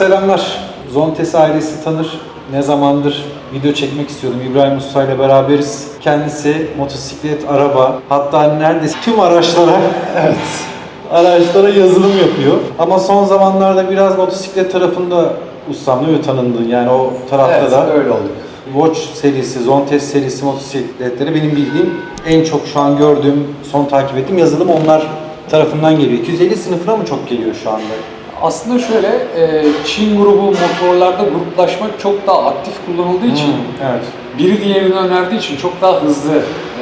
Selamlar. Zontes ailesi tanır. Ne zamandır video çekmek istiyordum. İbrahim Usta ile beraberiz. Kendisi motosiklet, araba, hatta neredeyse tüm araçlara evet, araçlara yazılım yapıyor. Ama son zamanlarda biraz motosiklet tarafında ustamla ve tanındın. Yani o tarafta Evet, da öyle olduk. Watch serisi, Zontes serisi motosikletleri benim bildiğim en çok şu an gördüğüm, son takip ettiğim yazılım onlar tarafından geliyor. 250 sınıfına mı çok geliyor şu anda? Aslında şöyle, e, Çin grubu motorlarda gruplaşma çok daha aktif kullanıldığı için Hmm, evet. biri diğerini önerdiği için çok daha hızlı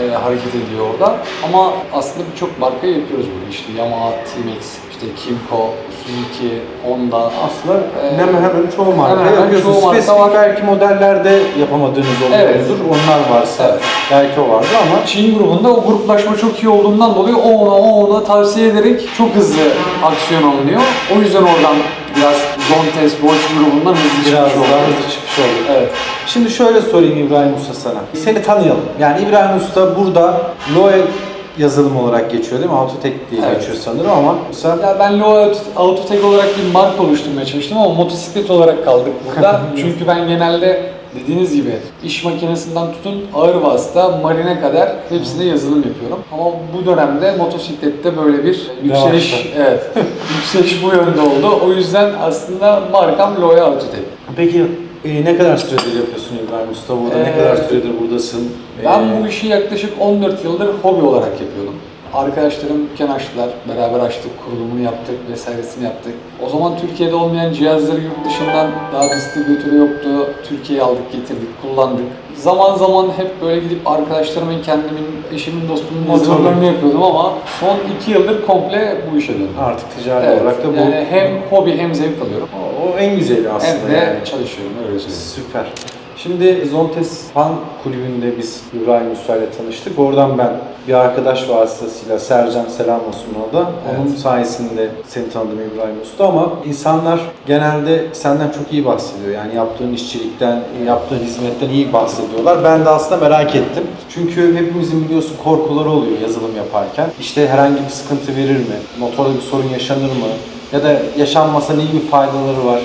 e, hareket ediyor orada. Ama aslında birçok marka yapıyoruz bunu. İşte Yamaha, T-Max, işte Kimco, Suzuki, Honda. Aslında Ee, hemen hemen çoğu marka hemen hemen yapıyorsunuz. çoğu marka Spesifik var. belki modellerde yapamadığınız Evet. oluyordur. Onlar varsa Evet. belki o vardı ama Çin grubunda o gruplaşma çok iyi olduğundan dolayı o ona o ona tavsiye ederek çok hızlı aksiyon alınıyor. O yüzden oradan biraz Zontes, Watch grubundan hızlı biraz çıkmış daha oldu. hızlı çıkmış oldu. Evet. Şimdi şöyle sorayım İbrahim Usta sana. Seni tanıyalım. Yani İbrahim Usta burada Loe yazılım olarak geçiyor değil mi? Autotek diye Evet. geçiyor sanırım ama sen Ya ben Loa Autotek olarak bir marka oluşturmaya çalıştım ama motosiklet olarak kaldık burada. Çünkü ben genelde dediğiniz gibi iş makinesinden tutun ağır vasıta, marine kadar hepsine yazılım yapıyorum. Ama bu dönemde motosiklette böyle bir yükseliş, evet, yükseliş bu yönde oldu. O yüzden aslında markam Loa Autotek. Peki e, ne kadar süredir yapıyorsun İbrahim Usta burada? ne Ee, kadar süredir buradasın? Ben Ee, bu işi yaklaşık 14 yıldır hobi olarak yapıyordum. Arkadaşlarım dükkan açtılar, beraber açtık, kurulumunu yaptık, vesairesini yaptık. O zaman Türkiye'de olmayan cihazları yurt dışından daha distribütörü yoktu. Türkiye'ye aldık, getirdik, kullandık. Zaman zaman hep böyle gidip arkadaşlarımın, kendimin, eşimin, dostumun motorlarını yapıyordum ama son 2 yıldır komple bu işe döndüm. artık ticari Evet, olarak da bu yani hem hobi hem zevk alıyorum. o, o en güzeli aslında Hem de yani. çalışıyorum, öyle söyleyeyim. Süper. Şimdi Zontes Fan Kulübü'nde biz İbrahim Usta ile tanıştık. Oradan ben bir arkadaş vasıtasıyla Sercan selam olsun ona da. Onun Evet. sayesinde seni tanıdım İbrahim Usta ama insanlar genelde senden çok iyi bahsediyor. Yani yaptığın işçilikten, yaptığın hizmetten iyi bahsediyorlar. Ben de aslında merak ettim. Çünkü hepimizin biliyorsun korkuları oluyor yazılım yaparken. İşte herhangi bir sıkıntı verir mi? Motorda bir sorun yaşanır mı? Ya da yaşanmasa ne gibi faydaları var?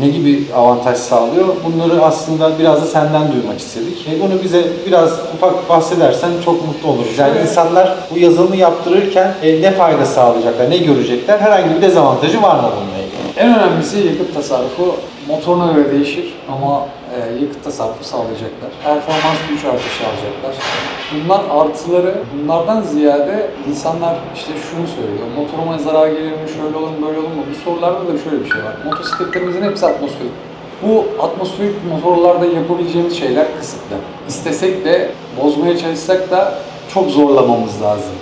Ne gibi avantaj sağlıyor? Bunları aslında biraz da senden duymak istedik. E, Bunu bize biraz ufak bahsedersen çok mutlu oluruz. Yani Evet. insanlar bu yazılımı yaptırırken e, ne fayda sağlayacaklar, ne görecekler? Herhangi bir dezavantajı var mı bununla ilgili? En önemlisi yakıt tasarrufu motoruna göre değişir ama e, yakıt tasarrufu sağlayacaklar. Performans güç artışı alacaklar. Bunlar artıları, bunlardan ziyade insanlar işte şunu söylüyor. Motoruma zarar gelir mi, şöyle olur mu, böyle olur mu? Bu sorularda da şöyle bir şey var. Motosikletlerimizin hepsi atmosferik. Bu atmosferik motorlarda yapabileceğimiz şeyler kısıtlı. İstesek de bozmaya çalışsak da çok zorlamamız lazım.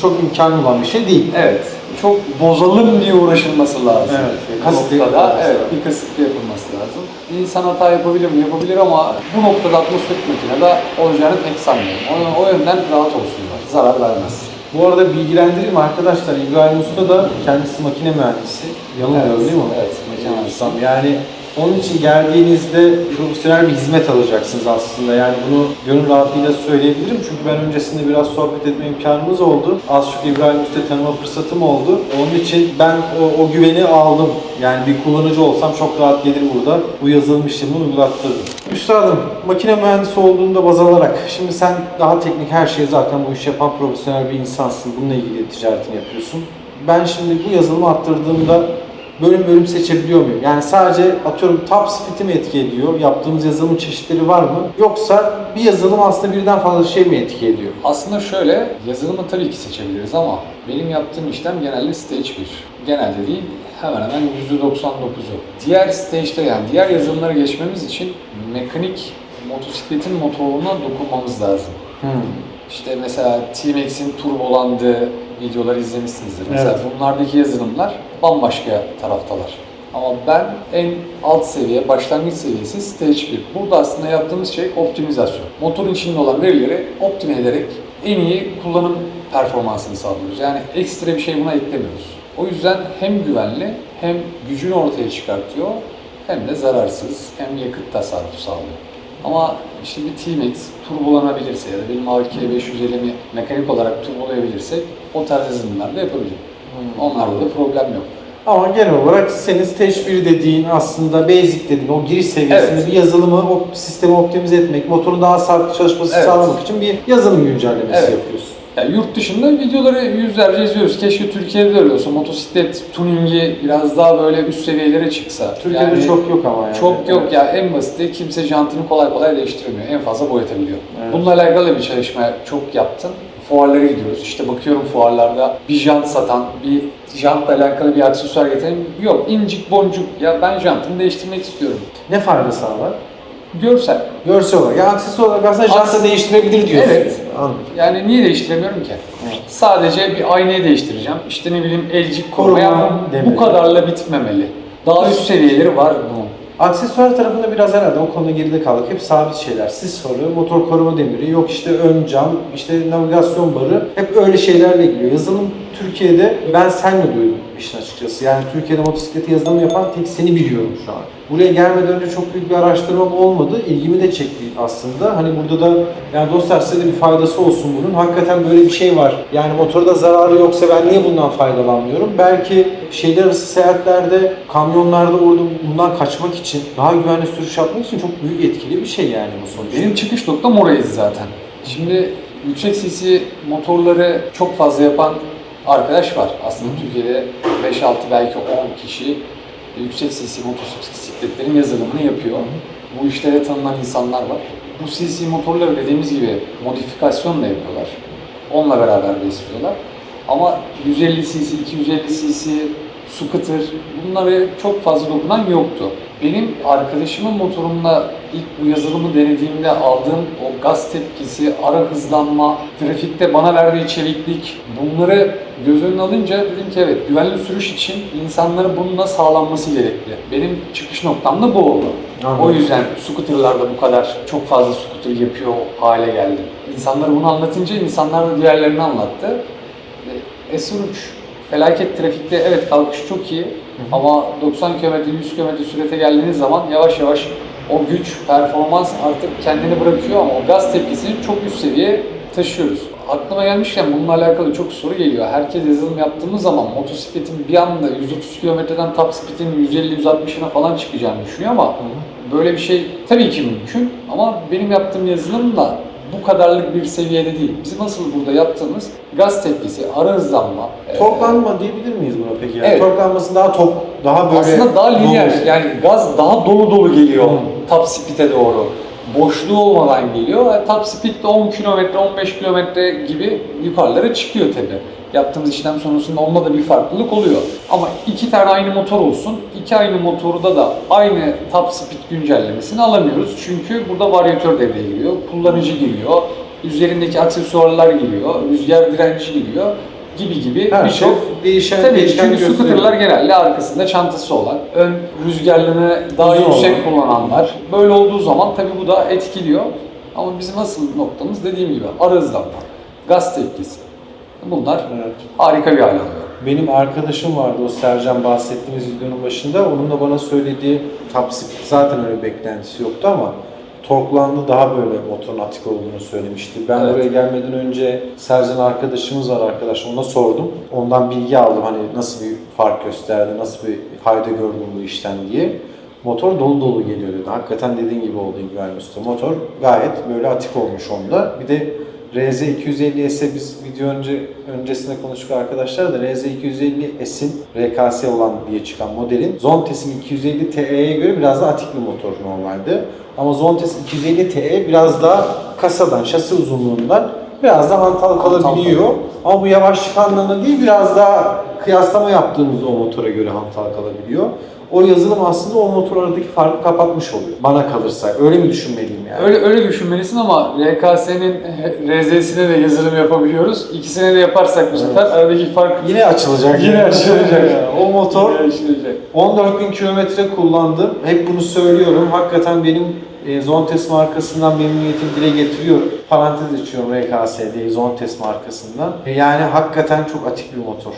Çok imkanı olan bir şey değil. Evet. Çok bozalım diye uğraşılması lazım. Evet, kasıtlı noktada yapılması evet, bir kasıtlı yapılması lazım. İnsan hata yapabilir mi? Yapabilir ama bu noktada atmosferik makinede olacağını pek sanmıyorum. O, o yönden rahat olsunlar. Zarar vermez. Bu arada bilgilendireyim arkadaşlar. İbrahim Usta da kendisi makine mühendisi. Yanılmıyorum Evet, değil mi? evet, makine mühendisi. Yani onun için geldiğinizde profesyonel bir hizmet alacaksınız aslında. Yani bunu gönül rahatlığıyla söyleyebilirim. Çünkü ben öncesinde biraz sohbet etme imkanımız oldu. Az çok İbrahim Usta tanıma fırsatım oldu. Onun için ben o, o güveni aldım. Yani bir kullanıcı olsam çok rahat gelir burada. Bu yazılım işlemini uygulattırdım. Üstadım, makine mühendisi olduğunda baz alarak, şimdi sen daha teknik her şeyi zaten bu işi yapan profesyonel bir insansın. Bununla ilgili ticaretini yapıyorsun. Ben şimdi bu yazılımı attırdığımda bölüm bölüm seçebiliyor muyum? Yani sadece atıyorum top speed'i mi etki ediyor? Yaptığımız yazılım çeşitleri var mı? Yoksa bir yazılım aslında birden fazla şey mi etki ediyor? Aslında şöyle, yazılımı tabii ki seçebiliriz ama benim yaptığım işlem genelde stage 1. Genelde değil, hemen hemen %99'u. Diğer stage'lere yani diğer yazılımlara geçmemiz için mekanik motosikletin motoruna dokunmamız lazım. Hmm. İşte mesela T-Max'in turbolandığı videoları izlemişsinizdir. Mesela Evet. bunlardaki yazılımlar bambaşka taraftalar. Ama ben en alt seviye, başlangıç seviyesi Stage 1. Burada aslında yaptığımız şey optimizasyon. Motorun içinde olan verileri optime ederek en iyi kullanım performansını sağlıyoruz. Yani ekstra bir şey buna eklemiyoruz. O yüzden hem güvenli hem gücünü ortaya çıkartıyor hem de zararsız hem yakıt tasarrufu sağlıyor. Ama işte bir T-Max turbolanabilirse ya da benim AK 550'mi mekanik olarak turbolayabilirsek o tarz yazılımlar da yapabilirim. Onlarda da problem yok. Ama genel olarak senin stage 1 dediğin aslında basic dediğin o giriş seviyesinde Evet. bir yazılımı, o sistemi optimize etmek, motorun daha sağlıklı çalışması Evet. sağlamak için bir yazılım güncellemesi Evet. yapıyorsun. Yani yurt dışında videoları yüzlerce izliyoruz. Keşke Türkiye'de de öyle olsa. Motosiklet tuningi biraz daha böyle üst seviyelere çıksa. Türkiye'de Yani çok yok ama yani. Çok yok Evet. ya en basiti kimse jantını kolay kolay değiştiremiyor. En fazla boyatabiliyor. Evet. Bununla alakalı bir çalışma çok yaptım. Fuarlara gidiyoruz. İşte bakıyorum fuarlarda bir jant satan, bir jantla alakalı bir aksesuar getiren yok. incik boncuk ya ben jantımı değiştirmek istiyorum. Ne fayda sağlar? Görsel. Görsel olarak. Ya aksesuar olarak aslında janta Aks- değiştirebilir diyorsun. Evet. Anladım. Yani niye değiştiremiyorum ki? Evet. Sadece bir aynayı değiştireceğim. İşte ne bileyim elcik Koruma koruma. Yani demiri. bu kadarla bitmemeli. Daha üst seviyeleri var bunun. Aksesuar tarafında biraz herhalde o konuda geride kaldık. Hep sabit şeyler. Sis farı, motor koruma demiri, yok işte ön cam, işte navigasyon barı. Hep öyle şeylerle geliyor. Yazılım Türkiye'de ben sen mi duydum işin açıkçası. Yani Türkiye'de motosikleti yazılım yapan tek seni biliyorum şu an. Buraya gelmeden önce çok büyük bir araştırmam olmadı. İlgimi de çekti aslında. Hani burada da yani dostlar size de bir faydası olsun bunun. Hakikaten böyle bir şey var. Yani motorda zararı yoksa ben niye bundan faydalanmıyorum? Belki şehirler arası seyahatlerde, kamyonlarda orada bundan kaçmak için, daha güvenli sürüş yapmak için çok büyük etkili bir şey yani bu sonuçta. Benim çıkış noktam oraydı zaten. Şimdi yüksek cc motorları çok fazla yapan arkadaş var. Aslında Türkiye'de 5-6 belki 10 kişi yüksek cc motosikletlerin yazılımını yapıyor. Bu işlere tanınan insanlar var. Bu cc motorları dediğimiz gibi modifikasyonla yapıyorlar. Onunla beraber besliyorlar. Ama 150 cc, 250 cc, scooter bunlara çok fazla dokunan yoktu. Benim arkadaşımın motorumla ilk bu yazılımı denediğimde aldığım o gaz tepkisi, ara hızlanma, trafikte bana verdiği çeviklik bunları göz önüne alınca dedim ki evet güvenli sürüş için insanların bununla sağlanması gerekli. Benim çıkış noktam da bu oldu. Anladım. O yüzden scooterlarda bu kadar çok fazla scooter yapıyor hale geldim. İnsanlara bunu anlatınca insanlar da diğerlerini anlattı. E, S13 felaket trafikte evet kalkış çok iyi ama 90 km 100 km sürete geldiğiniz zaman yavaş yavaş o güç, performans artık kendini bırakıyor ama o gaz tepkisini çok üst seviye taşıyoruz. Aklıma gelmişken bununla alakalı çok soru geliyor. Herkes yazılım yaptığımız zaman motosikletin bir anda 130 kilometreden top speed'in 150-160'ına falan çıkacağını düşünüyor ama böyle bir şey tabii ki mümkün ama benim yaptığım yazılımla bu kadarlık bir seviyede değil. Bizim asıl burada yaptığımız gaz tepkisi, ara hızlanma. e, Torklanma diyebilir miyiz buna peki? Yani Evet. Torklanması daha tok, daha böyle aslında daha lineer yani gaz daha dolu dolu geliyor Hı. top speed'e doğru. Boşluğu olmadan geliyor. E, Top speed de 10 kilometre, 15 kilometre gibi yukarılara çıkıyor tabi. Yaptığımız işlem sonrasında onda da bir farklılık oluyor. Ama iki tane aynı motor olsun, iki aynı motorda da aynı top speed güncellemesini alamıyoruz. Çünkü burada varyatör devreye giriyor, kullanıcı giriyor, üzerindeki aksesuarlar giriyor, rüzgar direnci giriyor gibi gibi şey birçok değişen, Tabii değişken çünkü scooterlar genelde arkasında çantası olan, ön rüzgarlığını daha Uzun yüksek olan. kullananlar. Böyle olduğu zaman tabii bu da etkiliyor. Ama bizim asıl noktamız dediğim gibi ara hızlanma, gaz tepkisi. Bunlar Evet. harika bir hal alıyor. Benim arkadaşım vardı o Sercan bahsettiğimiz videonun başında. Onun da bana söylediği top speed zaten öyle beklentisi yoktu ama torklandı daha böyle motorun atik olduğunu söylemişti. Ben Evet. buraya gelmeden önce Sercan arkadaşımız var arkadaş ona sordum. Ondan bilgi aldım hani nasıl bir fark gösterdi, nasıl bir fayda gördüm bu işten diye. Motor dolu dolu geliyor dedi. Hakikaten dediğin gibi oldu İbrahim Usta. Motor gayet böyle atik olmuş onda. Bir de RZ250S'e biz video önce öncesinde konuştuk arkadaşlar da RZ250S'in RKS olan diye çıkan modelin Zontes'in 250TE'ye göre biraz daha atik bir motor normalde. Ama Zontes 250TE biraz daha kasadan, şasi uzunluğundan biraz daha hantal kalabiliyor. Ama bu yavaşlık anlamında değil biraz daha kıyaslama yaptığımız o motora göre hantal kalabiliyor. O yazılım aslında o motor aradaki farkı kapatmış oluyor. Bana kalırsa. Öyle mi düşünmeliyim yani? Öyle öyle düşünmelisin ama RKS'nin RZ'sine de yazılım yapabiliyoruz. İkisine de yaparsak bu sefer aradaki fark Yine açılacak. Yine açılacak. o motor Yine açılacak. 14.000 kilometre kullandım. Hep bunu söylüyorum. Hakikaten benim e, Zontes markasından memnuniyetimi dile getiriyorum. Parantez açıyorum RKS diye Zontes markasından. E, yani hakikaten çok atik bir motor.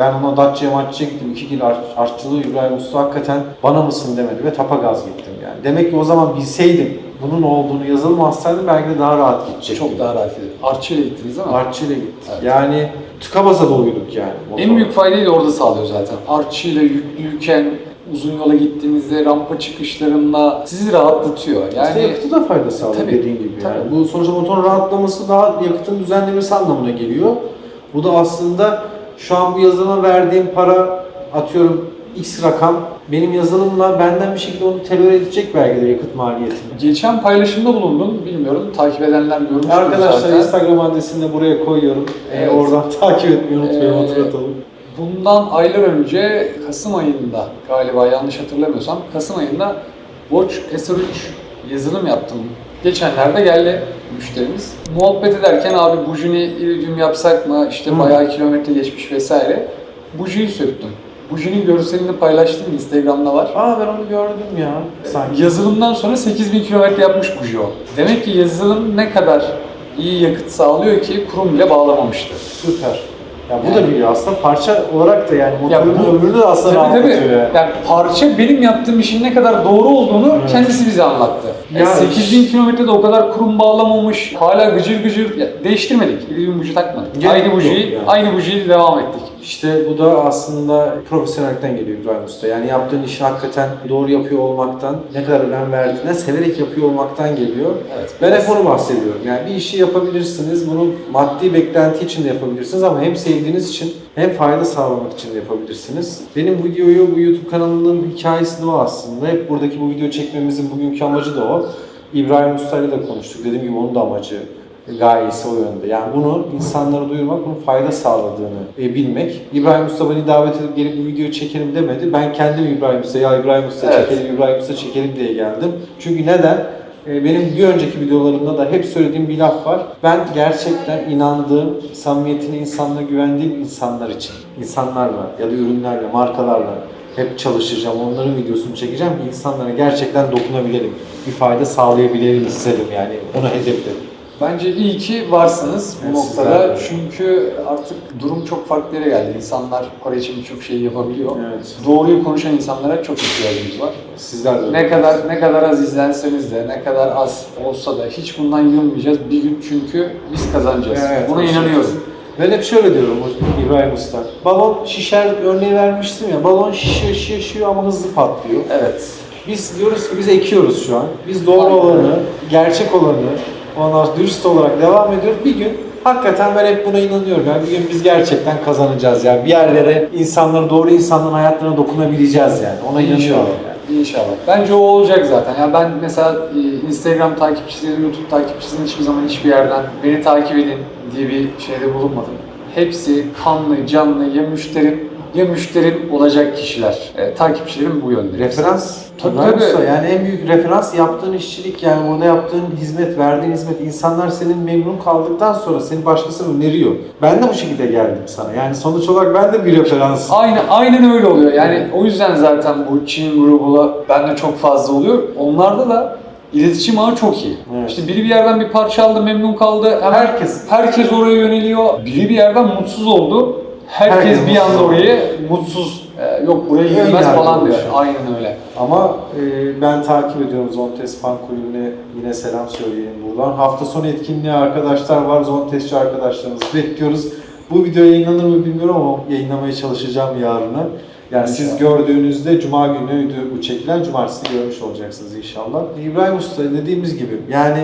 Ben ona Dacia'ya Maççı'ya gittim. iki gün ar- artçılığı İbrahim Usta hakikaten bana mısın demedi ve tapa gaz gittim yani. Demek ki o zaman bilseydim bunun olduğunu yazılım hastaydım belki de daha rahat gidecektim. Çok daha rahat ediyor. Arçıyla gittiniz ama. Artçıyla gittik. Evet. Yani tıka basa doluyorduk yani. En motorla. büyük faydayı da orada sağlıyor zaten. Artçıyla yüklüyken uzun yola gittiğinizde rampa çıkışlarında sizi rahatlatıyor. Yani yakıtı da fayda sağlıyor Tabii, dediğin gibi. Yani. tabii. Bu sonuçta motorun rahatlaması daha yakıtın düzenlemesi anlamına geliyor. Bu da aslında şu an bu yazılıma verdiğim para atıyorum X rakam benim yazılımla benden bir şekilde onu telor edecek belki de yakıt maliyetini. geçen paylaşımda bulundun. Bilmiyorum takip edenler görmüştür Arkadaşlar zaten. Instagram adresini de buraya koyuyorum. Ee, Evet. oradan takip etmeyi unutmayın, Ee, hatırlatalım. Bundan aylar önce Kasım ayında galiba yanlış hatırlamıyorsam Kasım ayında Watch SR3 yazılım yaptım. Geçenlerde geldi müşterimiz. Muhabbet ederken abi bujini iridium yapsak mı işte Hı. bayağı kilometre geçmiş vesaire. Bujiyi söktüm. Bujinin görselini paylaştım Instagram'da var. Aa ben onu gördüm ya sanki. Yazılımdan sonra 8000 kilometre yapmış buji o. Demek ki yazılım ne kadar iyi yakıt sağlıyor ki kurum bile bağlamamıştı. Süper. Ya bu Yani- da biliyor aslında parça olarak da yani Ya motorun bu- ömrünü de aslında Tabii tabii. rahatlatıyor yani. Yani parça benim yaptığım işin ne kadar doğru olduğunu kendisi bize anlattı. Yani Ya- 8000 kilometrede o kadar kurum bağlamamış, hala gıcır gıcır ya değiştirmedik. İlgin buji takmadık. Gerek aynı yok bujiyi, yani. aynı bujiyi devam ettik. İşte bu da aslında profesyonellikten geliyor İbrahim Usta. Yani yaptığın işi hakikaten doğru yapıyor olmaktan, ne kadar önem verdiğinden, severek yapıyor olmaktan geliyor. Evet. Ben hep onu bahsediyorum. Yani bir işi yapabilirsiniz, bunu maddi beklenti için de yapabilirsiniz ama hem sevdiğiniz için hem fayda sağlamak için de yapabilirsiniz. Benim videoyu, bu YouTube kanalının hikayesi de o aslında. Hep buradaki bu video çekmemizin bugünkü amacı da o. İbrahim Usta ile de konuştuk. Dediğim gibi onun da amacı, gayesi o yönde. Yani bunu insanlara duyurmak, bunun fayda sağladığını e, bilmek. İbrahim Usta beni davet edip gelip bu videoyu çekelim demedi. Ben kendim İbrahim Usta, ya İbrahim Usta Evet. çekelim, İbrahim Usta çekelim diye geldim. Çünkü neden? E, Benim bir önceki videolarımda da hep söylediğim bir laf var. Ben gerçekten inandığım, samimiyetine, insanlara güvendiğim insanlar için, insanlarla ya da ürünlerle, markalarla hep çalışacağım. Onların videosunu çekeceğim ki insanlara gerçekten dokunabilelim. Bir fayda sağlayabilelim istedim yani. Onu hedefledim. Bence iyi ki varsınız bu Evet, noktada. sizler. Çünkü artık durum çok farklı yere geldi. İnsanlar para için birçok şeyi yapabiliyor. Evet. Doğruyu konuşan insanlara çok ihtiyacımız var. Sizler de. Ne kadar ne kadar az izlenseniz de, ne kadar az olsa da hiç bundan yılmayacağız. Bir gün çünkü biz kazanacağız. Evet, Buna inanıyorum. Ben hep şöyle diyorum İbrahim Usta. Balon şişer örneği vermiştim ya. Balon şişiyor şişiyor ama hızlı patlıyor. Evet. Biz diyoruz ki biz ekiyoruz şu an. Biz doğru olanı, gerçek olanı, sonra dürüst olarak devam ediyoruz. Bir gün hakikaten ben hep buna inanıyorum. Yani bir gün biz gerçekten kazanacağız yani. Bir yerlere, insanların, doğru insanların hayatlarına dokunabileceğiz yani. Ona inanıyorum yani. İnşallah. Bence o olacak zaten. Ya ben mesela e, Instagram takipçilerim, YouTube takipçilerim hiçbir zaman hiçbir yerden beni takip edin diye bir şeyde bulunmadım. Hepsi kanlı, canlı ya müşterim ya müşterim olacak kişiler. E, takipçilerim bu yönde. Referans. Tabii, tabii. Usta, Yani en büyük referans yaptığın işçilik yani burada yaptığın hizmet, verdiğin hizmet. insanlar senin memnun kaldıktan sonra seni başkasına öneriyor. Ben de bu şekilde geldim sana. Yani sonuç olarak ben de bir referans. Aynen, aynen öyle oluyor. Yani o yüzden zaten bu Çin grubuyla bende çok fazla oluyor. Onlarda da iletişim ağı çok iyi. Evet. İşte biri bir yerden bir parça aldı, memnun kaldı. Hemen Herkes. herkes oraya yöneliyor. Biri bir yerden mutsuz oldu. Herkes, Herkes bir anda oraya mutsuz. e, yok buraya girmez falan diyor. oluşuyor. Aynen öyle. Ama e, ben takip ediyorum Zontes Fan Kulübü'ne yine selam söyleyeyim buradan. Hafta sonu etkinliği arkadaşlar var. Zontesçi arkadaşlarımızı bekliyoruz. Bu video yayınlanır mı bilmiyorum ama yayınlamaya çalışacağım yarına. Yani siz İnşallah. gördüğünüzde Cuma günüydü bu çekilen, Cumartesi görmüş olacaksınız inşallah. İbrahim Usta dediğimiz gibi yani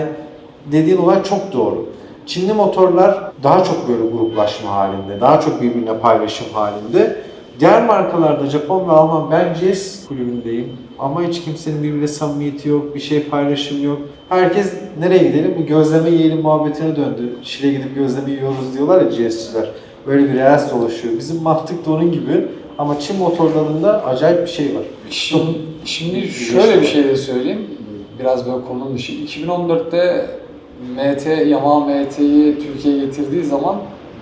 dediğin olay çok doğru. Çinli motorlar daha çok böyle gruplaşma halinde, daha çok birbirine paylaşım halinde. Diğer markalarda Japon ve Alman ben GS kulübündeyim ama hiç kimsenin birbirine samimiyeti yok, bir şey paylaşım yok. Herkes nereye gidelim? Bir gözleme yiyelim muhabbetine döndü. Şile gidip gözleme yiyoruz diyorlar ya GS'çiler. Böyle bir reels dolaşıyor. Bizim mantık da onun gibi ama Çin motorlarında acayip bir şey var. Şimdi, şimdi şöyle bir şey de söyleyeyim. Biraz böyle konunun dışı. 2014'te MT, Yamaha MT'yi Türkiye'ye getirdiği zaman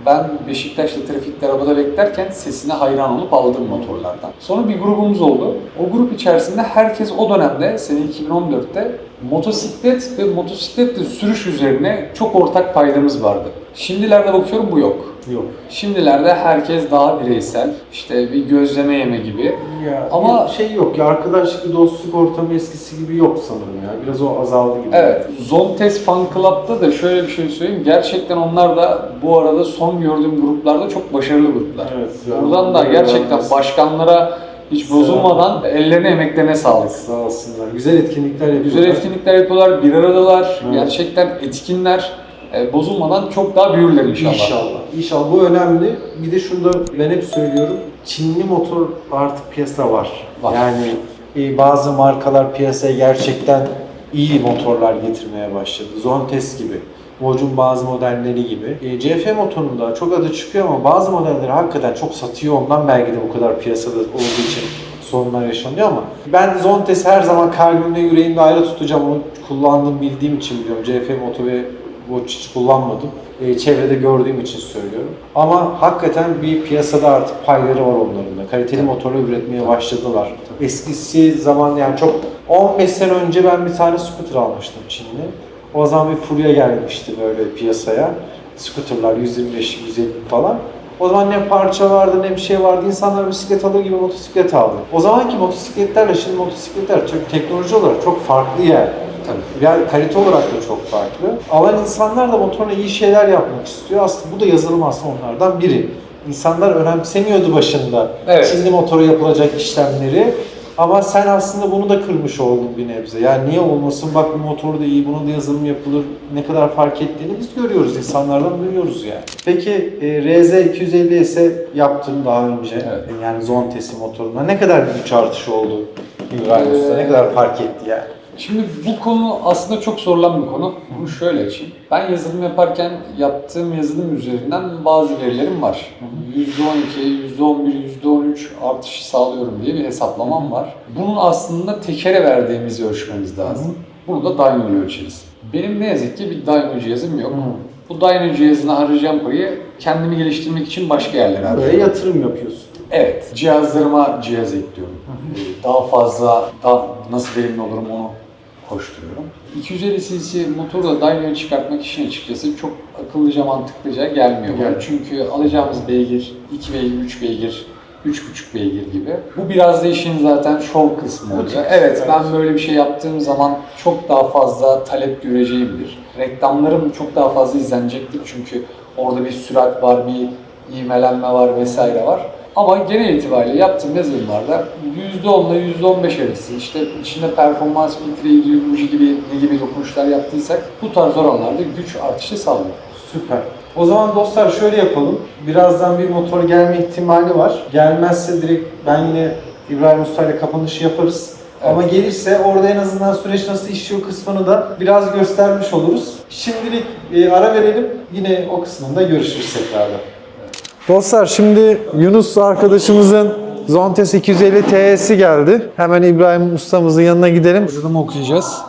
ben Beşiktaş'ta trafikte arabada beklerken sesine hayran olup aldım motorlardan. Sonra bir grubumuz oldu. O grup içerisinde herkes o dönemde, sene 2014'te motosiklet ve motosikletle sürüş üzerine çok ortak paydamız vardı. Şimdilerde bakıyorum bu yok. Yok. Şimdilerde herkes daha bireysel, işte bir gözleme yeme gibi. Ya, Ama- şey yok ya arkadaşlık dostluk ortamı eskisi gibi yok sanırım ya. Biraz o azaldı gibi. Evet, Zontes Fan Club'da da şöyle bir şey söyleyeyim. Gerçekten onlar da bu arada son gördüğüm gruplarda çok başarılı gruplar. Evet. Buradan da gerçekten başkanlara hiç bozulmadan ellerine emeklerine sağlık. Sağ olsunlar. Güzel etkinlikler yapıyorlar. Güzel etkinlikler yapıyorlar, bir aradalar, Evet. gerçekten etkinler. E, bozulmadan çok daha büyürler inşallah. İnşallah. İnşallah. Bu önemli. Bir de şunu da ben hep söylüyorum. Çinli motor artık piyasada var. Var. Yani e, bazı markalar piyasaya gerçekten iyi motorlar getirmeye başladı. Zontes gibi. Voj'un bazı modelleri gibi. E, CF motorunda çok adı çıkıyor ama bazı modelleri hakikaten çok satıyor ondan belki de bu kadar piyasada olduğu için sorunlar yaşanıyor ama ben Zontes her zaman kalbimde yüreğimde ayrı tutacağım. Onu kullandığım bildiğim için biliyorum. CF motor ve Watch hiç kullanmadım. E, çevrede gördüğüm için söylüyorum. Ama hakikaten bir piyasada artık payları var onların da. Kaliteli motorlar üretmeye başladılar. Eskisi zaman yani çok 15 sene önce ben bir tane scooter almıştım Çinli. O zaman bir furya gelmişti böyle piyasaya. Scooterlar 125 150 falan. O zaman ne parça vardı ne bir şey vardı. İnsanlar bisiklet alır gibi motosiklet aldı. O zamanki motosikletlerle şimdi motosikletler çok teknoloji olarak çok farklı yer. Tabii. Yani kalite olarak da çok farklı. Alan insanlar da motorla iyi şeyler yapmak istiyor. Aslında bu da yazılım aslında onlardan biri. İnsanlar önemsemiyordu başında Evet. Çinli motora yapılacak işlemleri. Ama sen aslında bunu da kırmış oldun bir nebze. Yani niye olmasın bak bu motor da iyi, bunun da yazılım yapılır. Ne kadar fark ettiğini biz görüyoruz, insanlardan duyuyoruz yani. Peki e, RZ250S yaptın daha önce. Evet. Yani Zontes'i motoruna. Ne kadar bir güç artışı oldu İbrahim Ee? Ne kadar fark etti yani? Şimdi bu konu aslında çok sorulan bir konu. Bunu şöyle açayım. Ben yazılım yaparken yaptığım yazılım üzerinden bazı verilerim var. %12, %11, %13 artış sağlıyorum diye bir hesaplamam var. Bunun aslında tekere verdiğimizi ölçmemiz lazım. Bunu da dyno ile ölçeriz. Benim ne yazık ki bir dyno cihazım yok. Bu dyno cihazına harcayacağım parayı kendimi geliştirmek için başka yerlere harcıyorum. Böyle yatırım yapıyorsun. Evet, cihazlarıma cihaz ekliyorum. Ee, Daha fazla, daha nasıl verimli olurum onu koşturuyorum. 250 cc motoru da dyno'yu çıkartmak için açıkçası çok akıllıca, mantıklıca gelmiyor. Evet. Çünkü alacağımız beygir 2 beygir, 3 beygir, 3,5 beygir gibi. Bu biraz da işin zaten şov kısmı oluyor. Evet. ben böyle bir şey yaptığım zaman çok daha fazla talep göreceğimdir. Reklamlarım çok daha fazla izlenecektir çünkü orada bir sürat var, bir ivmelenme var vesaire var. Ama genel itibariyle yaptığım yazılımlarda %10 ile %15 arası işte içinde performans filtre, buji gibi ne gibi dokunuşlar yaptıysak bu tarz oranlarda güç artışı sağlıyor. Süper. O zaman dostlar şöyle yapalım. Birazdan bir motor gelme ihtimali var. Gelmezse direkt ben yine İbrahim Usta ile kapanışı yaparız. Ama gelirse orada en azından süreç nasıl işliyor kısmını da biraz göstermiş oluruz. Şimdilik e, ara verelim. Yine o kısmında görüşürüz tekrardan. Dostlar şimdi Yunus arkadaşımızın Zontes 250 TS'i geldi. Hemen İbrahim ustamızın yanına gidelim. Yazılımı okuyacağız.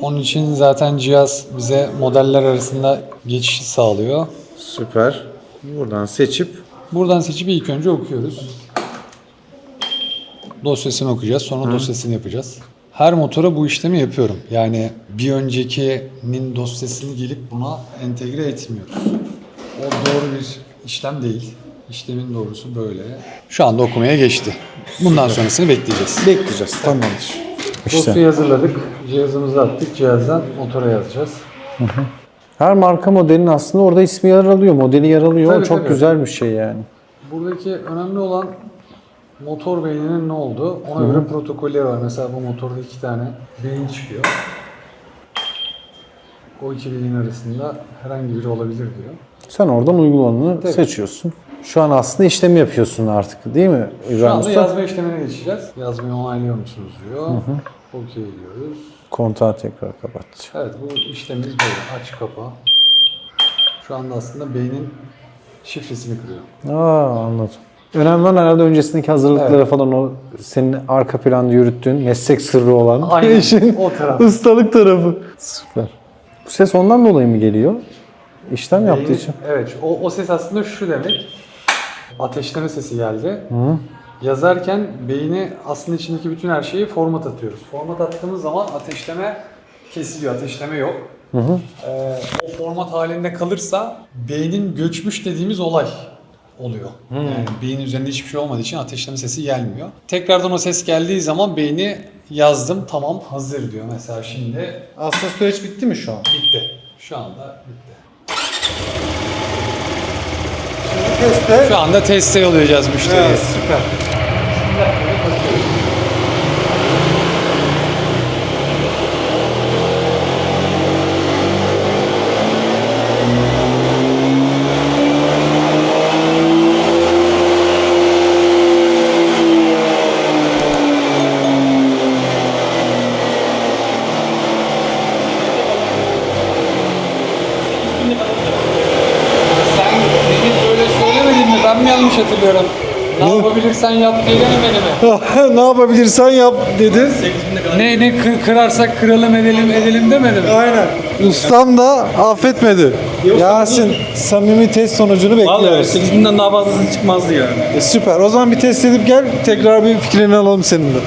Onun için zaten cihaz bize modeller arasında geçiş sağlıyor. Süper. Buradan seçip Buradan seçip ilk önce okuyoruz. Dosyasını okuyacağız, sonra dosyasını yapacağız. Her motora bu işlemi yapıyorum. Yani bir öncekinin dosyasını gelip buna entegre etmiyoruz. O doğru bir işlem değil. İşlemin doğrusu böyle. Şu anda okumaya geçti. Bundan sonrasını bekleyeceğiz. bekleyeceğiz. Tamamdır. Dosyayı hazırladık. Cihazımızı attık. Cihazdan motora yazacağız. Her marka modelin aslında orada ismi yer alıyor, modeli yer alıyor. Tabii, o çok tabii. güzel bir şey yani. Buradaki önemli olan motor beyninin ne olduğu. Ona göre protokolleri var. Mesela bu motorda iki tane beyin çıkıyor. O iki beynin arasında herhangi biri olabilir diyor. Sen oradan uygulamanı Tabii. seçiyorsun. Şu an aslında işlemi yapıyorsun artık değil mi Şu İbrahim anda Usta? yazma işlemine geçeceğiz. Yazmayı onaylıyor musunuz diyor. Okey diyoruz. Kontağı tekrar kapat. Evet bu işlemimiz böyle. Aç kapa. Şu anda aslında beynin şifresini kırıyor. Aa anladım. Önemli olan herhalde öncesindeki hazırlıkları Evet. falan o senin arka planda yürüttüğün meslek sırrı olan Aynen, işin o taraf. ustalık tarafı. Süper. Bu ses ondan dolayı mı geliyor? İşlem yaptığı Beynin- için. Evet. O, o ses aslında şu demek. Ateşleme sesi geldi. Yazarken beyni aslında içindeki bütün her şeyi format atıyoruz. Format attığımız zaman ateşleme kesiliyor, ateşleme yok. Ee, o format halinde kalırsa beynin göçmüş dediğimiz olay oluyor. Yani beynin üzerinde hiçbir şey olmadığı için ateşleme sesi gelmiyor. Tekrardan o ses geldiği zaman beyni yazdım tamam hazır diyor. Mesela şimdi Aslında süreç bitti mi şu an? bitti. Şu anda bitti. Teste. Şu anda teste yollayacağız müşteriye. Evet, süper. Sen yanlış hatırlıyorum? Ne yapabilirsen yap diye demedi mi? ne yapabilirsen yap dedi. Ne ne kı- kırarsak kıralım edelim edelim demedi mi? Aynen. Ustam da affetmedi. Yasin samimi test sonucunu Vallahi bekliyoruz. 8000'den daha fazlası çıkmazdı yani. E, süper. O zaman bir test edip gel. Tekrar bir fikrini alalım senin de.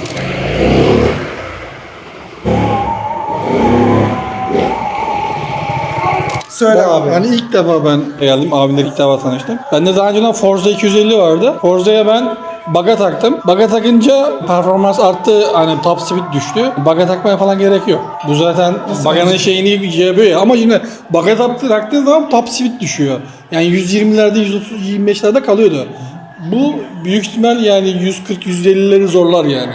Söyle abi. Yani ilk defa ben geldim. Abiyle ilk defa tanıştım. Bende daha önceden Forza 250 vardı. Forza'ya ben baga taktım. Baga takınca performans arttı. Hani top speed düştü. Baga takmaya falan gerek yok. Bu zaten baganın şeyini şey yapıyor ya. Ama yine baga taktı, taktığın zaman top speed düşüyor. Yani 120'lerde 130-25'lerde kalıyordu. Bu büyük ihtimal yani 140-150'leri zorlar yani.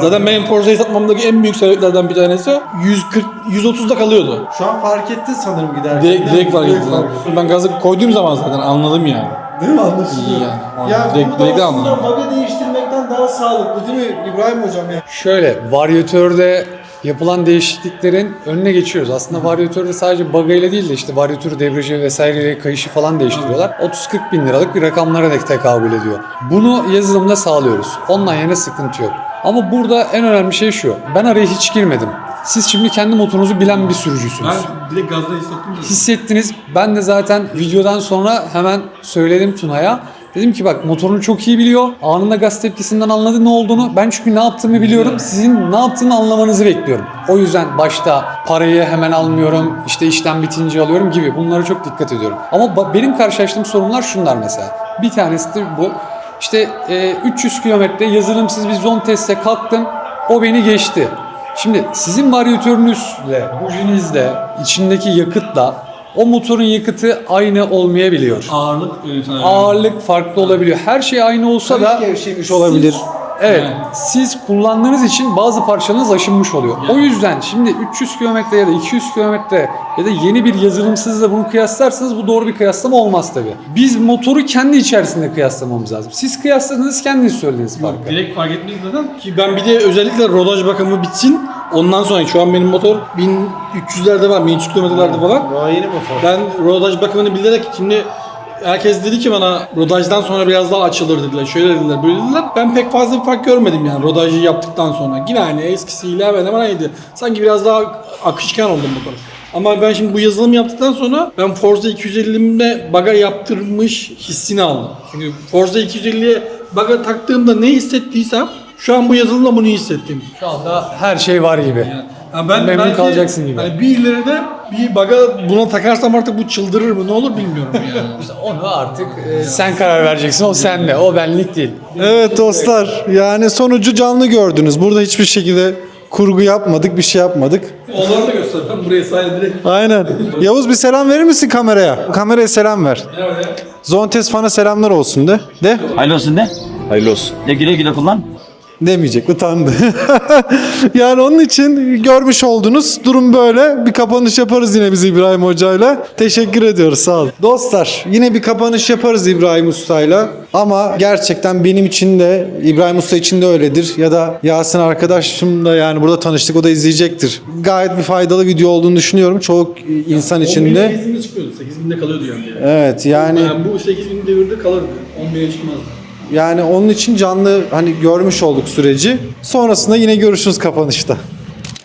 Zaten benim Forza'yı satmamdaki en büyük sebeplerden bir tanesi 140 130'da kalıyordu. Şu an fark ettin sanırım giderken. Direkt, direkt fark ettim. Ben gazı koyduğum zaman zaten anladım yani. Değil mi? Anlaşılıyor. İyi yani. Ya Direkt- burada direkt aslında anladım. baga değiştirmekten daha sağlıklı değil mi İbrahim hocam ya? Şöyle varyatörde yapılan değişikliklerin önüne geçiyoruz. Aslında varyatörde sadece bagayla değil de işte varyatör debriyajı vesaireyle kayışı falan değiştiriyorlar. 30-40 bin liralık bir rakamlara da tekabül ediyor. Bunu yazılımda sağlıyoruz. Ondan yana sıkıntı yok. Ama burada en önemli şey şu. Ben araya hiç girmedim. Siz şimdi kendi motorunuzu bilen bir sürücüsünüz. direkt gazda hissettim. hissettiniz. Ben de zaten videodan sonra hemen söyledim Tuna'ya. Dedim ki bak motorunu çok iyi biliyor. Anında gaz tepkisinden anladı ne olduğunu. Ben çünkü ne yaptığımı biliyorum. Sizin ne yaptığını anlamanızı bekliyorum. O yüzden başta parayı hemen almıyorum. işte işlem bitince alıyorum gibi. Bunlara çok dikkat ediyorum. Ama benim karşılaştığım sorunlar şunlar mesela. Bir tanesi de bu. İşte e, 300 kilometre yazılımsız bir zon teste kalktım. O beni geçti. Şimdi sizin varyatörünüzle, bujinizle, içindeki yakıtla o motorun yakıtı aynı olmayabiliyor. Ağırlık yöneten Ağırlık farklı olabiliyor. Her şey aynı olsa da gevşemiş olabilir. Evet. Siz kullandığınız için bazı parçalarınız aşınmış oluyor. O yüzden şimdi 300 kilometre ya da 200 kilometre ya da yeni bir yazılımsızla bunu kıyaslarsanız bu doğru bir kıyaslama olmaz tabii. Biz motoru kendi içerisinde kıyaslamamız lazım. Siz kıyasladınız kendiniz söylediğiniz farkı. Direkt fark etmeyiz zaten. Ki ben bir de özellikle rodaj bakımı bitsin. Ondan sonra şu an benim motor 1300'lerde var, 1300 kilometrelerde falan. Daha yeni motor. Ben rodaj bakımını bilerek şimdi herkes dedi ki bana rodajdan sonra biraz daha açılır dediler. Şöyle dediler, böyle dediler. Ben pek fazla bir fark görmedim yani rodajı yaptıktan sonra. Yine aynı eskisiyle hemen hemen aynıydı. Sanki biraz daha akışkan oldu motor. Ama ben şimdi bu yazılım yaptıktan sonra ben Forza 250'imde baga yaptırmış hissini aldım. Çünkü Forza 250'ye baga taktığımda ne hissettiysem şu an bu yazılımda bunu hissettim. Şu anda her şey var gibi. Yani ben Memnun belki kalacaksın gibi. Hani bir ileride bir baga buna takarsam artık bu çıldırır mı ne olur bilmiyorum yani. Onu artık e, sen karar vereceksin. O sende. O benlik değil. Evet dostlar yani sonucu canlı gördünüz. Burada hiçbir şekilde kurgu yapmadık, bir şey yapmadık. Onları da göster. Ben buraya sahip direkt. Aynen. Yavuz bir selam verir misin kameraya? Kameraya selam ver. Zontes fana selamlar olsun de. De. Hayırlı olsun de. Hayırlı olsun. De güle güle kullan. Demeyecek, utandı. yani onun için görmüş oldunuz. Durum böyle. Bir kapanış yaparız yine biz İbrahim Hoca'yla. Teşekkür ediyoruz, sağ olun. Dostlar, yine bir kapanış yaparız İbrahim Usta'yla. Ama gerçekten benim için de, İbrahim Usta için de öyledir. Ya da Yasin arkadaşım da yani burada tanıştık, o da izleyecektir. Gayet bir faydalı video olduğunu düşünüyorum. Çok insan için de. 8000'de çıkıyordu. 8000'de kalıyordu yani. Evet yani Yani bu 8000 devirde kalırdı. 11'e çıkmazdı. Yani onun için canlı hani görmüş olduk süreci. Sonrasında yine görüşürüz kapanışta.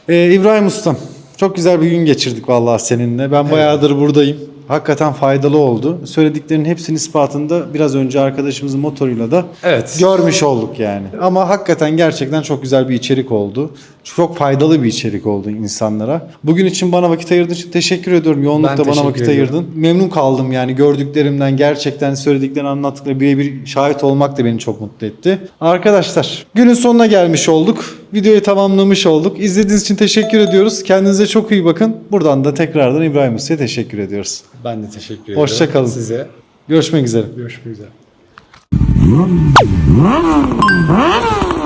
Ee, İbrahim Ustam, çok güzel bir gün geçirdik vallahi seninle. Ben bayağıdır buradayım. Hakikaten faydalı oldu. Söylediklerinin hepsinin ispatında biraz önce arkadaşımızın motoruyla da Evet. görmüş olduk yani. Ama hakikaten gerçekten çok güzel bir içerik oldu. Çok faydalı bir içerik oldu insanlara. Bugün için bana vakit ayırdığın için teşekkür ediyorum. Yoğunlukta Ben bana vakit ediyorum. ayırdın. Memnun kaldım yani gördüklerimden gerçekten söylediklerini anlattıkları birebir şahit olmak da beni çok mutlu etti. Arkadaşlar günün sonuna gelmiş olduk. Videoyu tamamlamış olduk. İzlediğiniz için teşekkür ediyoruz. Kendinize çok iyi bakın. Buradan da tekrardan İbrahim Usta'ya teşekkür ediyoruz. Ben de teşekkür ediyorum. Hoşça kalın. Size. Görüşmek üzere. Görüşmek üzere.